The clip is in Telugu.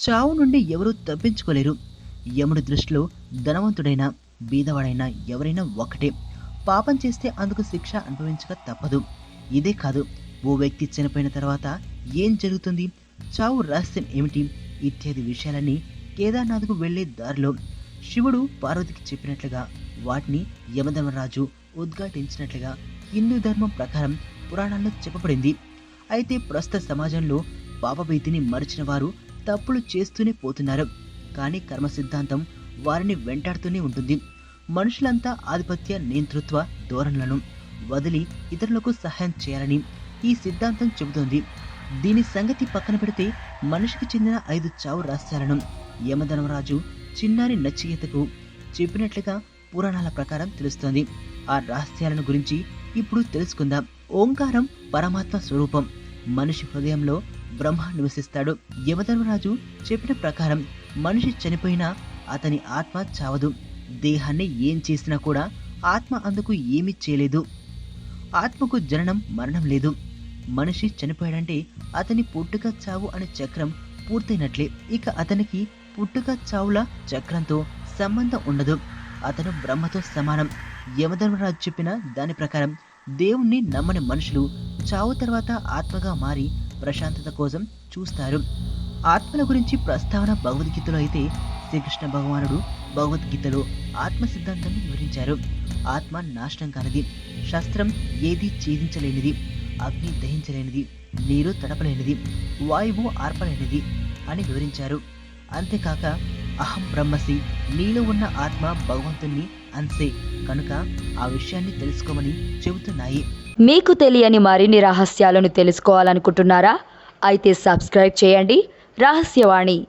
చావు నుండి ఎవరూ తప్పించుకోలేరు. యముడి దృష్టిలో ధనవంతుడైనా బీదవాడైనా ఎవరైనా ఒకటే పాపం చేస్తే అందుకు శిక్ష అనుభవించక తప్పదు. ఇదే కాదు ఓ వ్యక్తి చనిపోయిన తర్వాత ఏం జరుగుతుంది? చావు రహస్యం ఏమిటి? ఇత్యాది విషయాలన్నీ కేదార్నాథ్కు వెళ్ళే దారిలో శివుడు పార్వతికి చెప్పినట్లుగా వాటిని యమధర్మరాజు ఉద్ఘాటించినట్లుగా హిందూ ధర్మం ప్రకారం పురాణాల్లో చెప్పబడింది. అయితే ప్రస్తుత సమాజంలో పాపభీతిని మరిచిన వారు తప్పులు చేస్తూనే పోతున్నారు. కానీ కర్మ సిద్ధాంతం వారిని వెంటాడుతూనే ఉంటుంది. మనుషులంతా ఆధిపత్య నియంతృత్వ ధోరణులను వదిలి ఇతరులకు సహాయం చేయాలని ఈ సిద్ధాంతం చెబుతోంది. దీని సంగతి పక్కన పెడితే మనిషికి చెందిన ఐదు చావు రహస్యాలను యమధర్మరాజు చిన్నారి నచ్చియతకు చెప్పినట్లుగా పురాణాల ప్రకారం తెలుస్తోంది. ఆ రహస్యాలను గురించి ఇప్పుడు తెలుసుకుందాం. ఓంకారం పరమాత్మ స్వరూపం. మనిషి హృదయంలో బ్రహ్మ నివసిస్తాడు. యమధర్మరాజు చెప్పిన ప్రకారం మనిషి చనిపోయినా అతని ఆత్మ చావదు. దేహాన్ని ఏం చేసినా కూడా ఆత్మ అందుకు ఏమీ చేయలేదు. ఆత్మకు జననం మరణం లేదు. మనిషి చనిపోయాడంటే అతని పుట్టుక చావు అనే చక్రం పూర్తయినట్లే. ఇక అతనికి పుట్టుక చావుల చక్రంతో సంబంధం ఉండదు. అతను బ్రహ్మతో సమానం. యమధర్మరాజు చెప్పిన దాని ప్రకారం దేవుణ్ణి నమ్మని మనుషులు చావు తర్వాత ఆత్మగా మారి ప్రశాంతత కోసం చూస్తారు. ఆత్మల గురించి ప్రస్తావన భగవద్గీతలో అయితే శ్రీకృష్ణ భగవానుడు భగవద్గీతలో ఆత్మ సిద్ధాంతాన్ని వివరించారు. ఆత్మ నాశనం కానిది శస్త్రం ఏది ఛేదించలేనిది అగ్ని దహించలేనిది నీరు తడపలేనిది వాయువు ఆర్పలేనిది అని వివరించారు. అంతేకాక అహం బ్రహ్మసి నీలో ఉన్న ఆత్మ భగవంతుణ్ణి అంతే. కనుక ఆ విషయాన్ని తెలుసుకోమని చెబుతున్నాయి. మీకు తెలియని మరిన్ని రహస్యాలను తెలుసుకోవాలనుకుంటున్నారా? అయితే సబ్స్క్రైబ్ చేయండి. రహస్యవాణి